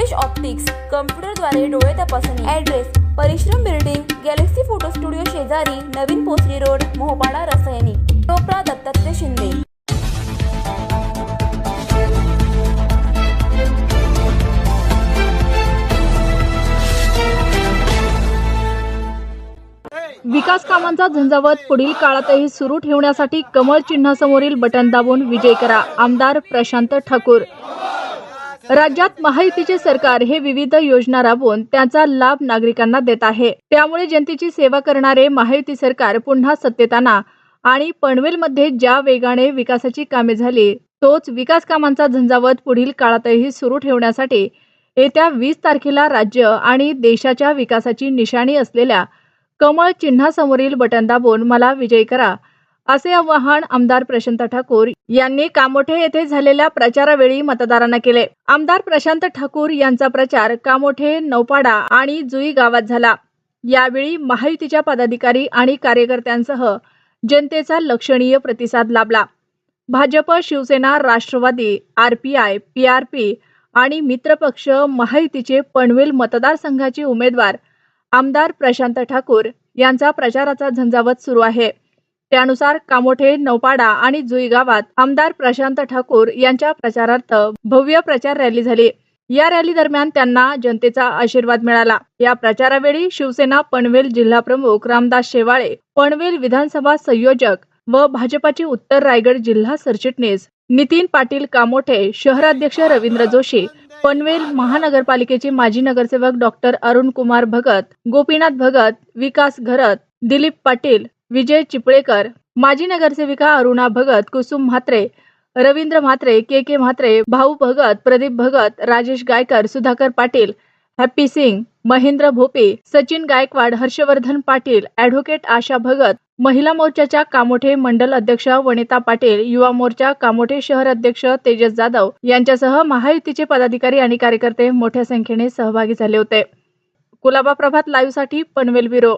Deepesh optics कम्प्युटरद्वारे डोळे तपासणी. Address परिश्रम बिल्डिंग गॅलेक्सी फोटो स्टुडिओ शेजारी नवीन पोसरी रोड मोहपाडा रसायनी. टोपरा दत्तात्रय शिंदे. विकास कामांचा झंझावत पुढील काळातही सुरू ठेवण्यासाठी कमळ चिन्हासमोरील बटन दाबून विजय करा. आमदार प्रशांत ठाकूर. राज्यात महायुतीचे सरकार हे विविध योजना राबवून त्यांचा लाभ नागरिकांना देत आहे. त्यामुळे जनतेची सेवा करणारे महायुती सरकार पुन्हा सत्तेत आणा आणि पनवेलमध्ये ज्या वेगाने विकासाची कामे झाली तोच विकास कामांचा झंझावत पुढील काळातही सुरू ठेवण्यासाठी येत्या वीस तारखेला राज्य आणि देशाच्या विकासाची निशाणी असलेल्या कमळ चिन्हासमोरील बटन दाबून मला विजय करा. असे आवाहन आमदार प्रशांत ठाकूर यांनी कामोठे येथे झालेल्या प्रचारावेळी मतदारांना केले. आमदार प्रशांत ठाकूर यांचा प्रचार कामोठे नौपाडा आणि जुई गावात झाला. यावेळी महायुतीच्या पदाधिकारी आणि कार्यकर्त्यांसह जनतेचा लक्षणीय प्रतिसाद लाभला. भाजप शिवसेना राष्ट्रवादी आरपीआय पीआरपी आणि मित्रपक्ष महायुतीचे पनवेल मतदारसंघाचे उमेदवार आमदार प्रशांत ठाकूर यांचा प्रचाराचा झंझावत सुरू आहे. त्यानुसार कामोठे नौपाडा आणि जुई गावात आमदार प्रशांत ठाकूर यांच्या प्रचारार्थ भव्य प्रचार रॅली झाली. या रॅली दरम्यान त्यांना जनतेचा आशीर्वाद मिळाला. या प्रचारावेळी शिवसेना पनवेल जिल्हा प्रमुख रामदास शेवाळे पनवेल विधानसभा संयोजक व भाजपाचे उत्तर रायगड जिल्हा सरचिटणीस नितीन पाटील कामोठे शहराध्यक्ष रवींद्र जोशी पनवेल महानगरपालिकेचे माजी नगरसेवक डॉक्टर अरुण कुमार भगत गोपीनाथ भगत विकास घरत दिलीप पाटील विजय चिपळेकर माजी नगरसेविका Aruna Bhagat Kusum Mhatre Ravindra Mhatre K K Mhatre Bhau Bhagat Pradeep Bhagat Rajesh Gaikar Sudhakar Patil Happy Singh Mahendra Bhope Sachin Gaikwad Harshvardhan Patil advocate Asha Bhagat महिला मोर्चाच्या कामोठे मंडल अध्यक्ष वनिता पाटील युवा मोर्चा कामोठे शहर अध्यक्ष तेजस जाधव यांच्यासह महायुतीचे पदाधिकारी आणि कार्यकर्ते मोठ्या संख्येने सहभागी झाले होते. कुलाबा प्रभात लाईव्हसाठी पनवेल ब्युरो